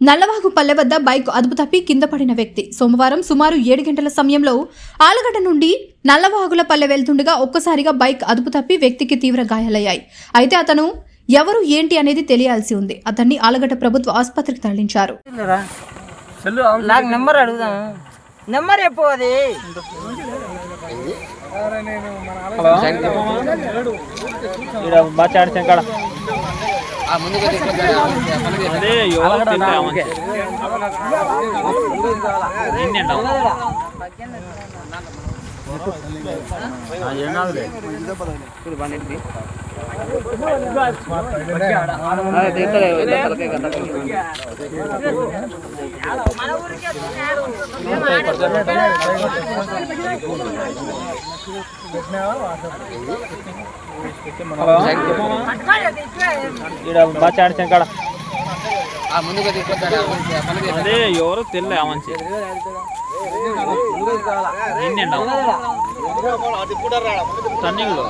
నల్లవాగు పల్లె వద్ద బైక్ అదుపు తప్పి కింద పడిన వ్యక్తి. సోమవారం సుమారు ఏడు గంటల సమయంలో ఆలగడ్డ నుండి నల్లవాగుల పల్లె వెళ్తుండగా ఒక్కసారిగా బైక్ అదుపు తప్పి వ్యక్తికి తీవ్ర గాయాలయ్యాయి. అయితే అతను ఎవరు ఏంటి అనేది తెలియాల్సి ఉంది. అతన్ని ఆలగడ్డ ప్రభుత్వ ఆసుపత్రికి తరలించారు. నాకు నెంబర్ అడుగుదాం. నెంబర్ అదే తింటే మంచి ఇక్కడ బాగా ఆడితే కాడ అదే ఎవరు తెల్ల మంచి నిన్నండి టన్నింగ్లో